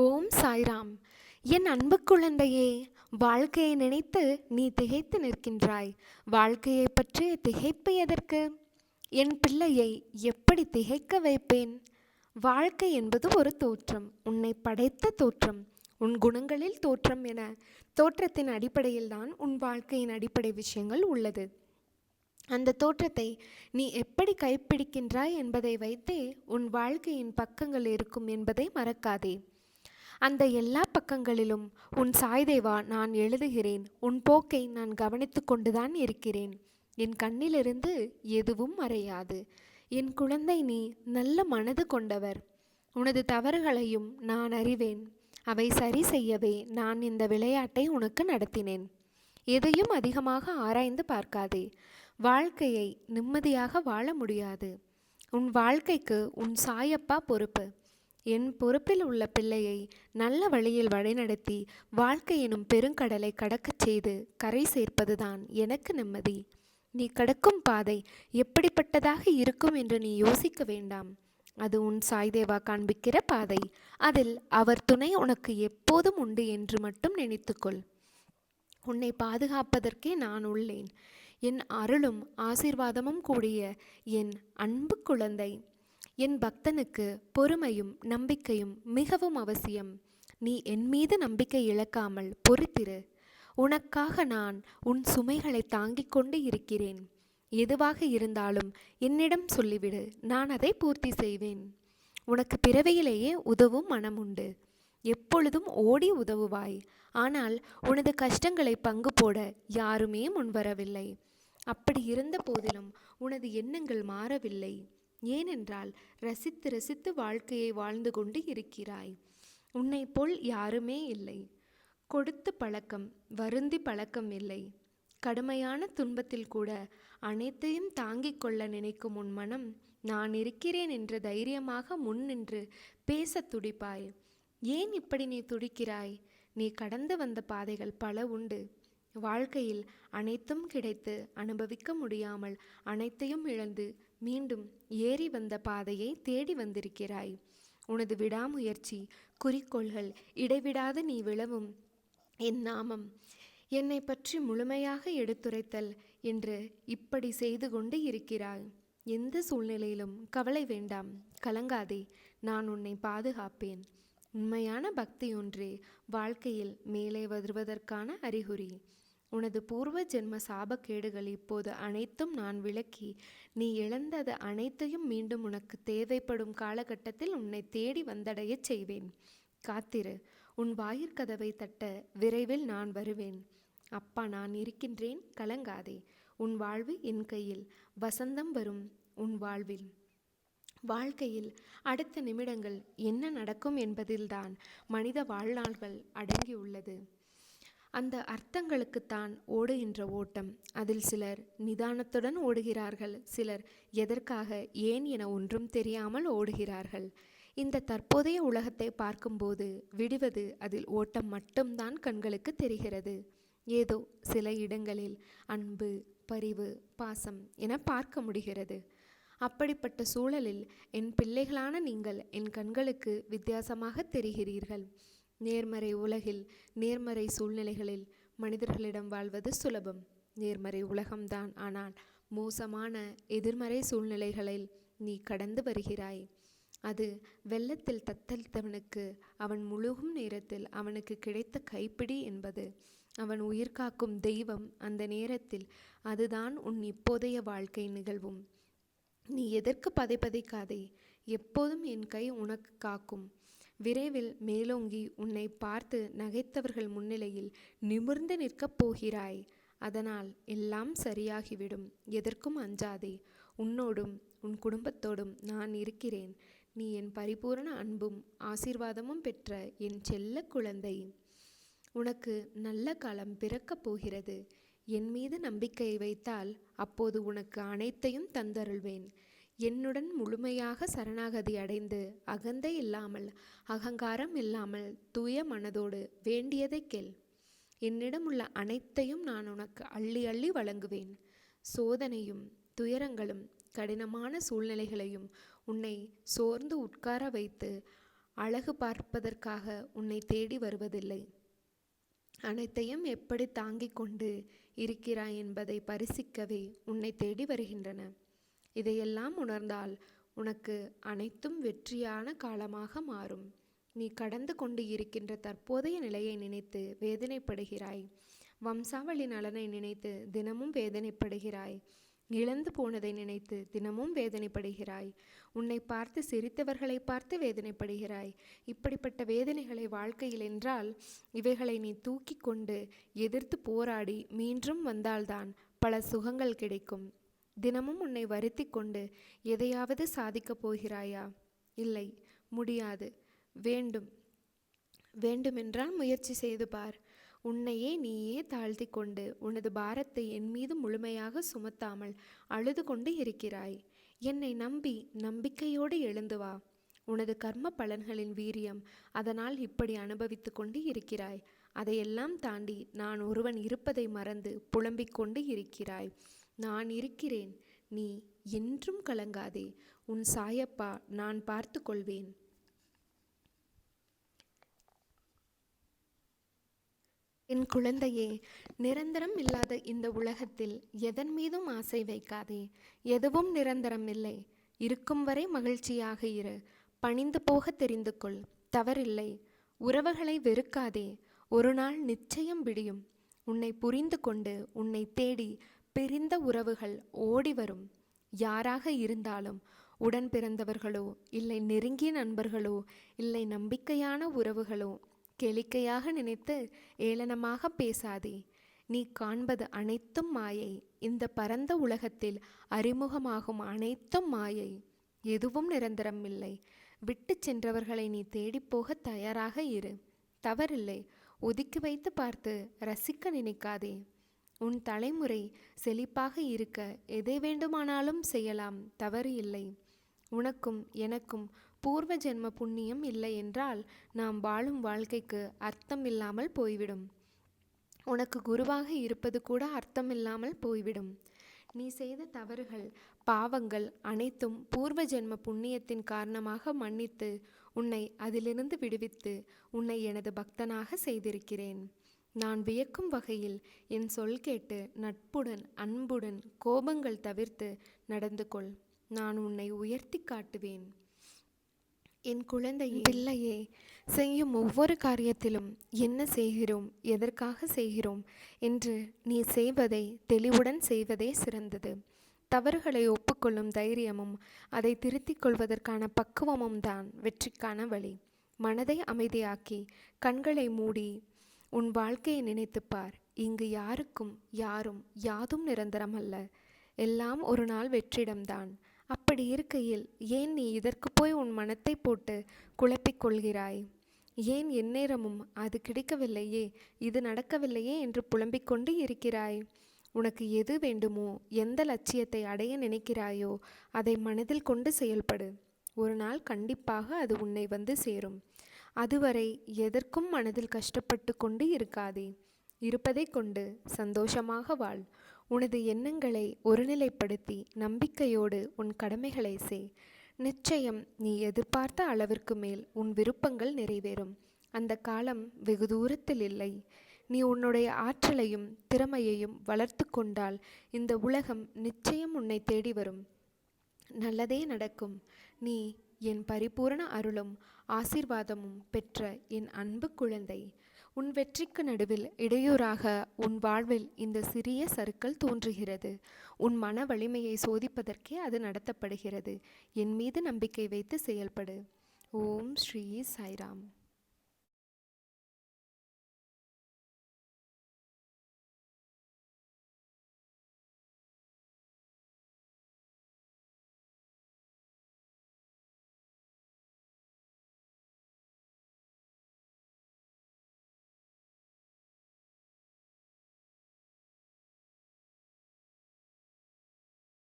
ஓம் சாய்ராம். என் அன்பு குழந்தையே வாழ்க்கையை நினைத்து நீ திகைத்து நிற்கின்றாய். வாழ்க்கையை பற்றிய திகைப்பு எதற்கு? என் பிள்ளையை எப்படி திகைக்க வைப்பேன்? வாழ்க்கை என்பது ஒரு தோற்றம் உன்னை படைத்த தோற்றம் உன் குணங்களில் தோற்றம் என. தோற்றத்தின் அடிப்படையில்தான் உன் வாழ்க்கையின் அடிப்படை விஷயங்கள் உள்ளது. அந்த தோற்றத்தை நீ எப்படி கைப்பிடிக்கின்றாய் என்பதை வைத்தே உன் வாழ்க்கையின் பக்கங்கள் இருக்கும் என்பதை மறக்காதே. அந்த எல்லா பக்கங்களிலும் உன் சாய்தேவா நான் எழுதுகிறேன். உன் போக்கை நான் கவனித்து கொண்டுதான் இருக்கிறேன். என் கண்ணிலிருந்து எதுவும் மறையாது. என் குழந்தை நீ நல்ல மனது கொண்டவர். உனது தவறுகளையும் நான் அறிவேன். அவை சரி செய்யவே நான் இந்த விளையாட்டை உனக்கு நடத்தினேன். எதையும் அதிகமாக ஆராய்ந்து பார்க்காதே. வாழ்க்கையை நிம்மதியாக வாழ முடியாது. உன் வாழ்க்கைக்கு உன் சாயப்பா பொறுப்பு. என் பொறுப்பில் உள்ள பிள்ளையை நல்ல வழியில் வழிநடத்தி வாழ்க்கை எனும் பெருங்கடலை கடக்கச் செய்து கரை சேர்ப்பதுதான் எனக்கு நிம்மதி. நீ கடக்கும் பாதை எப்படிப்பட்டதாக இருக்கும் என்று நீ யோசிக்க வேண்டாம். அது உன் சாய்தேவா காண்பிக்கிற பாதை. அதில் அவர் துணை உனக்கு எப்போதும் உண்டு என்று மட்டும் நினைத்துக்கொள். உன்னை பாதுகாப்பதற்கே நான் உள்ளேன். என் அருளும் ஆசீர்வாதமும் கூடிய என் அன்பு குழந்தை. என் பக்தனுக்கு பொறுமையும் நம்பிக்கையும் மிகவும் அவசியம். நீ என் மீது நம்பிக்கை இழக்காமல் பொறுத்திரு. உனக்காக நான் உன் சுமைகளை தாங்கிக் கொண்டு இருக்கிறேன். எதுவாக இருந்தாலும் என்னிடம் சொல்லிவிடு. நான் அதை பூர்த்தி செய்வேன். உனக்கு பிறவியிலேயே உதவும் மனம் உண்டு எப்பொழுதும் ஓடி உதவுவாய். ஆனால் உனது கஷ்டங்களை பங்கு போட யாருமே முன்வரவில்லை. அப்படி இருந்த போதிலும் உனது எண்ணங்கள் மாறவில்லை. ஏனென்றால் ரசித்து ரசித்து வாழ்க்கையை வாழ்ந்து கொண்டு இருக்கிறாய். உன்னை போல் யாருமே இல்லை. கொடுத்து பழக்கம் வருந்தி பழக்கம் இல்லை. கடுமையான துன்பத்தில் கூட அனைத்தையும் தாங்கிக் கொள்ள நினைக்கும் உன் மனம் நான் இருக்கிறேன் என்று தைரியமாக முன் நின்று பேச துடிப்பாய். ஏன் இப்படி நீ துடிக்கிறாய்? நீ கடந்து வந்த பாதைகள் பல உண்டு. வாழ்க்கையில் அனைத்தும் கிடைத்து அனுபவிக்க முடியாமல் அனைத்தையும் இழந்து மீண்டும் ஏறி வந்த பாதையை தேடி வந்திருக்கிறாய். உனது விடாமுயற்சி குறிக்கோள்கள் இடைவிடாது நீ விழவும். என் நாமம் என்னை பற்றி முழுமையாக எடுத்துரைத்தல் என்று இப்படி செய்து கொண்டு இருக்கிறாய். எந்த சூழ்நிலையிலும் கவலை வேண்டாம். கலங்காதே நான் உன்னை பாதுகாப்பேன். உண்மையான பக்தி ஒன்றே வாழ்க்கையில் மேலே வருவதற்கான அறிகுறி. உனது பூர்வ ஜென்ம சாபக்கேடுகள் இப்போது அனைத்தும் நான் விளக்கி நீ இழந்தது அனைத்தையும் மீண்டும் உனக்கு தேவைப்படும் காலகட்டத்தில் உன்னை தேடி வந்தடையச் செய்வேன். காத்திரு உன் வாயிற்கதவை தட்ட விரைவில் நான் வருவேன். அப்பா நான் இருக்கின்றேன் கலங்காதே. உன் வாழ்வு என் கையில் வசந்தம் வரும் உன் வாழ்வில். வாழ்க்கையில் அடுத்த நிமிடங்கள் என்ன நடக்கும் என்பதில்தான் மனித வாழ்நாள்கள் அடங்கியுள்ளது. அந்த அர்த்தங்களுக்குத்தான் ஓடுகின்ற ஓட்டம். அதில் சிலர் நிதானத்துடன் ஓடுகிறார்கள் சிலர் எதற்காக ஏன் என ஒன்றும் தெரியாமல் ஓடுகிறார்கள். இந்த தற்போதைய உலகத்தை பார்க்கும்போது விடுவது அதில் ஓட்டம் மட்டும்தான் கண்களுக்கு தெரிகிறது. ஏதோ சில இடங்களில் அன்பு பரிவு பாசம் என பார்க்க முடிகிறது. அப்படிப்பட்ட சூழலில் என் பிள்ளைகளான நீங்கள் என் கண்களுக்கு வித்தியாசமாக தெரிகிறீர்கள். நேர்மறை உலகில் நேர்மறை சூழ்நிலைகளில் மனிதர்களிடம் வாழ்வது சுலபம். நேர்மறை உலகம்தான் ஆனால் மோசமான எதிர்மறை சூழ்நிலைகளில் நீ கடந்து வருகிறாய். அது வெள்ளத்தில் தத்தளித்தவனுக்கு அவன் முழுகும் நேரத்தில் அவனுக்கு கிடைத்த கைப்பிடி என்பது. அவன் உயிர் காக்கும் தெய்வம் அந்த நேரத்தில் அதுதான் உன் இப்போதைய வாழ்க்கை நிகழ்வும். நீ எதற்கு பதைப்பதைக்காதே எப்போதும் என் கை உனக்கு காக்கும். விரைவில் மேலோங்கி உன்னை பார்த்து நகைத்தவர்கள் முன்னிலையில் நிமிர்ந்து நிற்கப் போகிறாய். அதனால் எல்லாம் சரியாகிவிடும். எதற்கும் அஞ்சாதே. உன்னோடும் உன் குடும்பத்தோடும் நான் இருக்கிறேன். நீ என் பரிபூரண அன்பும் ஆசீர்வாதமும் பெற்ற என் செல்ல குழந்தை. உனக்கு நல்ல காலம் பிறக்கப் போகிறது. என் மீது நம்பிக்கை வைத்தால் அப்போது உனக்கு அனைத்தையும் தந்தருள்வேன். என்னுடன் முழுமையாக சரணாகதி அடைந்து அகந்தை இல்லாமல் அகங்காரம் இல்லாமல் தூய மனதோடு வேண்டியதை கேள். என்னிடம் உள்ள அனைத்தையும் நான் உனக்கு அள்ளி அள்ளி வழங்குவேன். சோதனையும் துயரங்களும் கடினமான சூழ்நிலைகளையும் உன்னை சோர்ந்து உட்கார வைத்து அழகு பார்ப்பதற்காக உன்னை தேடி வருவதில்லை. அனைத்தையும் எப்படி தாங்கிக் கொண்டு இருக்கிறாய் என்பதை பரிசிக்கவே உன்னை தேடி வருகின்றன. இதையெல்லாம் உணர்ந்தால் உனக்கு அனைத்தும் வெற்றியான காலமாக மாறும். நீ கடந்து கொண்டு இருக்கின்ற தற்போதைய நிலையை நினைத்து வேதனைப்படுகிறாய். வம்சாவளி நலனை நினைத்து தினமும் வேதனைப்படுகிறாய். இழந்து போனதை நினைத்து தினமும் வேதனைப்படுகிறாய். உன்னை பார்த்து சிரித்தவர்களை பார்த்து வேதனைப்படுகிறாய். இப்படிப்பட்ட வேதனைகளை வாழ்க்கையில் என்றால் இவைகளை நீ தூக்கி கொண்டு எதிர்த்து போராடி மீண்டும் வந்தால்தான் பல சுகங்கள் கிடைக்கும். தினமும் உன்னை வருத்தி கொண்டு எதையாவது சாதிக்கப் போகிறாயா? இல்லை முடியாது. வேண்டும். வேண்டுமென்றால் முயற்சி செய்து பார். உன்னையே நீயே தாழ்த்தி கொண்டு உனது பாரத்தை என் மீது முழுமையாக சுமத்தாமல் அழுது கொண்டு இருக்கிறாய். என்னை நம்பி நம்பிக்கையோடு எழுந்து வா. உனது கர்ம பலன்களின் வீரியம் அதனால் இப்படி அனுபவித்து கொண்டு இருக்கிறாய். அதையெல்லாம் தாண்டி நான் ஒருவன் இருப்பதை மறந்து புலம்பிக் கொண்டு இருக்கிறாய். நான் இருக்கிறேன். நீ என்றும் கலங்காதே. உன் சாயப்பா நான் பார்த்து கொள்வேன் என் குழந்தையே நிரந்தரம் இல்லாத இந்த உலகத்தில் எதன் மீதும் ஆசை வைக்காதே. எதுவும் நிரந்தரம் இல்லை. இருக்கும் வரை மகிழ்ச்சியாக இரு. பணிந்து போக தெரிந்து கொள். தவறில்லை. உறவுகளை வெறுக்காதே. ஒரு நாள் நிச்சயம் விடியும். உன்னை புரிந்து கொண்டு உன்னை தேடி பிரிந்த உறவுகள் ஓடி வரும். யாராக இருந்தாலும் உடன் பிறந்தவர்களோ இல்லை நெருங்கிய நண்பர்களோ இல்லை நம்பிக்கையான உறவுகளோ கேளிக்கையாக நினைத்து ஏளனமாக பேசாதே. நீ காண்பது அனைத்தும் மாயை. இந்த பரந்த உலகத்தில் அறிமுகமாகும் அனைத்தும் மாயை. எதுவும் நிரந்தரம் இல்லை. விட்டு சென்றவர்களை நீ தேடிப்போக தயாராக இரு. தவறில்லை. ஒதுக்கி வைத்து பார்த்து ரசிக்க நினைக்காதே. உன் தலைமுறை செழிப்பாக இருக்க எதை வேண்டுமானாலும் செய்யலாம் தவறு இல்லை. உனக்கும் எனக்கும் பூர்வ ஜென்ம புண்ணியம் இல்லை என்றால் நாம் வாழும் வாழ்க்கைக்கு அர்த்தம் இல்லாமல் போய்விடும். உனக்கு குருவாக இருப்பது கூட அர்த்தமில்லாமல் போய்விடும். நீ செய்த தவறுகள் பாவங்கள் அனைத்தும் பூர்வ ஜென்ம புண்ணியத்தின் காரணமாக மன்னித்து உன்னை அதிலிருந்து விடுவித்து உன்னை எனது பக்தனாக செய்திருக்கிறேன். நான் வியக்கும் வகையில் என் சொல் கேட்டு நட்புடன் அன்புடன் கோபங்கள் தவிர்த்து நடந்து கொள். நான் உன்னை உயர்த்தி காட்டுவேன். என் குழந்தை பிள்ளையே செய்யும் ஒவ்வொரு காரியத்திலும் என்ன செய்கிறோம் எதற்காக செய்கிறோம் என்று நீ செய்வதை தெளிவுடன் செய்வதே சிறந்தது. தவறுகளை ஒப்புக்கொள்ளும் தைரியமும் அதை திருத்திக் கொள்வதற்கான பக்குவமும் தான் வெற்றிக்கான வழி. மனதை அமைதியாக்கி கண்களை மூடி உன் வாழ்க்கையை நினைத்துப்பார் இங்கு யாருக்கும் யாரும் யாதும் நிரந்தரம் அல்ல. எல்லாம் ஒரு நாள் வெற்றிடம்தான். அப்படி இருக்கையில் ஏன் நீ இதற்கு போய் உன் மனத்தை போட்டு குழப்பிக் கொள்கிறாய்? ஏன் எந்நேரமும் அது கிடைக்கவில்லையே இது நடக்கவில்லையே என்று புலம்பிக் கொண்டு இருக்கிறாய்? உனக்கு எது வேண்டுமோ எந்த லட்சியத்தை அடைய நினைக்கிறாயோ அதை மனதில் கொண்டு செயல்படு. ஒரு நாள் கண்டிப்பாக அது உன்னை வந்து சேரும். அதுவரை எதற்கும் மனதில் கஷ்டப்பட்டு கொண்டு இருக்காதே. இருப்பதை கொண்டு சந்தோஷமாக வாழ். உனது எண்ணங்களை ஒருநிலைப்படுத்தி நம்பிக்கையோடு உன் கடமைகளை செய் நிச்சயம் நீ எதிர்பார்த்த அளவிற்கு மேல் உன் விருப்பங்கள் நிறைவேறும். அந்த காலம் வெகு தூரத்தில் இல்லை. நீ உன்னுடைய ஆற்றலையும் திறமையையும் வளர்த்து கொண்டால் இந்த உலகம் நிச்சயம் உன்னை தேடி வரும். நல்லதே நடக்கும். நீ என் பரிபூரண அருளும் ஆசீர்வாதமும் பெற்ற என் அன்பு குழந்தை உன் வெற்றிக்கு நடுவில் இடையூறாக உன் வாழ்வில் இந்த சிறிய சருக்கள் தோன்றுகிறது. உன் மன வலிமையை சோதிப்பதற்கே அது நடத்தப்படுகிறது. என் மீது நம்பிக்கை வைத்து செயல்படு. ஓம் ஸ்ரீ சாய்ராம்.